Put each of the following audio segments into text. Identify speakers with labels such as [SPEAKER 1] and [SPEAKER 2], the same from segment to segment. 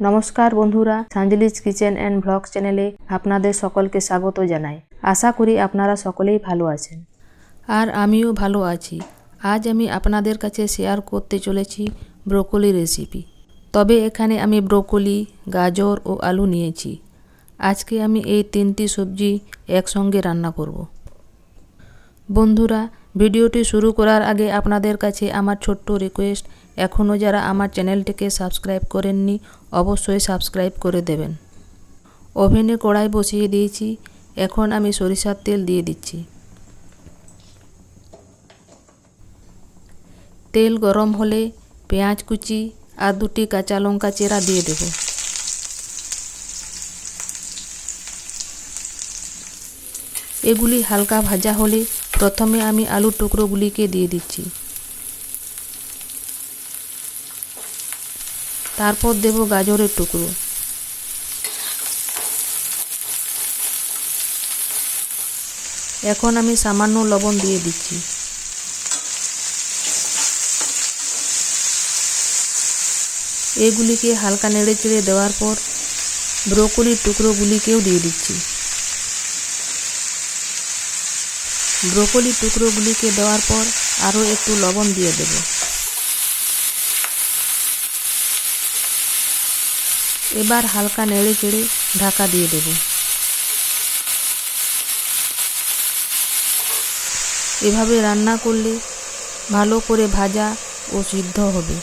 [SPEAKER 1] নমস্কার বন্ধুরা সাঞ্জলিজ kitchen and blog চ্যানেলে আপনাদের সকলকে স্বাগত জানাই। আশা করি আপনারা সকলেই ভালো আছেন। আর আমিও ভালো আছি। আজ আমি আপনাদের কাছে শেয়ার করতে চলেছি ব্রোকলি রেসিপি তবে এখানে আমি ব্রোকলি, গাজর ও আলু নিয়েছি। আজকে আমি এই তিনটি সবজি একসঙ্গে রান্না করব। বন্ধুরা, ভিডিওটি শুরু করার আগে আপনাদের কাছে আমার ছোট্ট রিকোয়েস্ট এখনও যারা আমার চ্যানেলটিকে সাবস্ক্রাইব করেননি, অবশ্যই সাবস্ক্রাইব করে দেবেন। ওভেনে কড়াই বসিয়ে দিয়েছি, এখন আমি সরিষার তেল দিয়ে দিচ্ছি। তেল গরম হলে পেঁয়াজ কুচি আর দুটি কাঁচা লঙ্কা চেরা দিয়ে দেব। এগুলি হালকা ভাজা হলে প্রথমে আমি আলুর টুকরোগুলিকে দিয়ে দিচ্ছি। তারপর দেব গাজরের টুকরো। এখন আমি সামান্য লবণ দিয়ে দিচ্ছি। এগুলিকে হালকা নেড়ে চেড়ে দেওয়ার পর ব্রোকলির টুকরোগুলিকেও দিয়ে দিচ্ছি। ব্রোকলির টুকরোগুলিকে দেওয়ার পর আরও একটু লবণ দিয়ে দেব। এবার হালকা নেড়ে চেড়ে ঢাকা দিয়ে দেব। এভাবে রান্না করলে ভালো করে ভাজা ও সিদ্ধ হবে।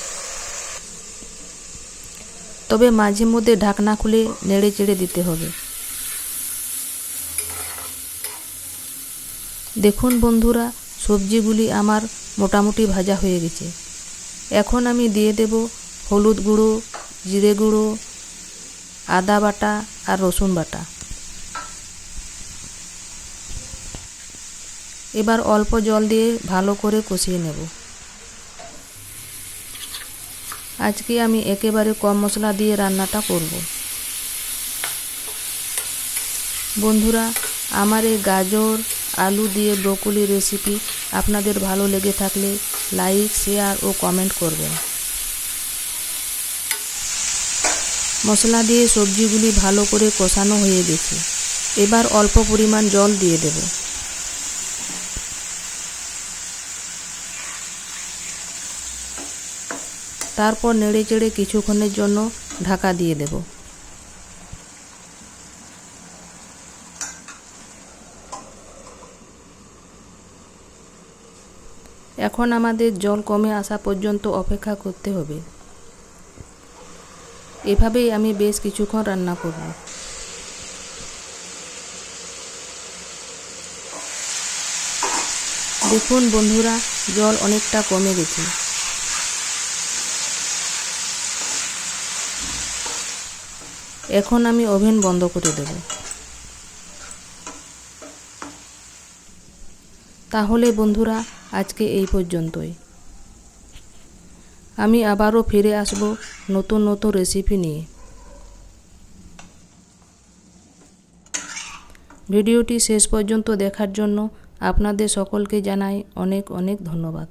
[SPEAKER 1] তবে মাঝে মধ্যে ঢাকনা খুলে নেড়ে চেড়ে দিতে হবে। দেখুন বন্ধুরা, সবজিগুলি আমার মোটামুটি ভাজা হয়ে গেছে। এখন আমি দিয়ে দেব হলুদ গুঁড়ো, জিরে গুঁড়ো আদা বাটা আর রসুন বাটা। এবার অল্প জল দিয়ে ভালো করে কষিয়ে নেব। আজকে আমি একেবারে কম মশলা দিয়ে রান্নাটা করব। বন্ধুরা, আমার এই গাজর, আলু দিয়ে ব্রোকলি রেসিপি আপনাদের ভালো লেগে থাকলে লাইক, শেয়ার ও কমেন্ট করবেন। মশলা দিয়ে সবজিগুলি ভালো করে কষানো হয়ে গেছে। এবার অল্প পরিমাণ জল দিয়ে দেব। তারপর নেড়ে চেড়ে কিছুক্ষণের জন্য ঢাকা দিয়ে দেব। এখন আমাদের জল কমে আসা পর্যন্ত অপেক্ষা করতে হবে। এভাবেই আমি বেশ কিছুক্ষণ রান্না করব। দেখুন বন্ধুরা, জল অনেকটা কমে গেছে। এখন আমি ওভেন বন্ধ করে দেব। তাহলে বন্ধুরা, আজকে এই পর্যন্তই। আমি আবারও ফিরে আসব নতুন নতুন রেসিপি নিয়ে। ভিডিওটি শেষ পর্যন্ত দেখার জন্য আপনাদের সকলকে জানাই অনেক অনেক ধন্যবাদ।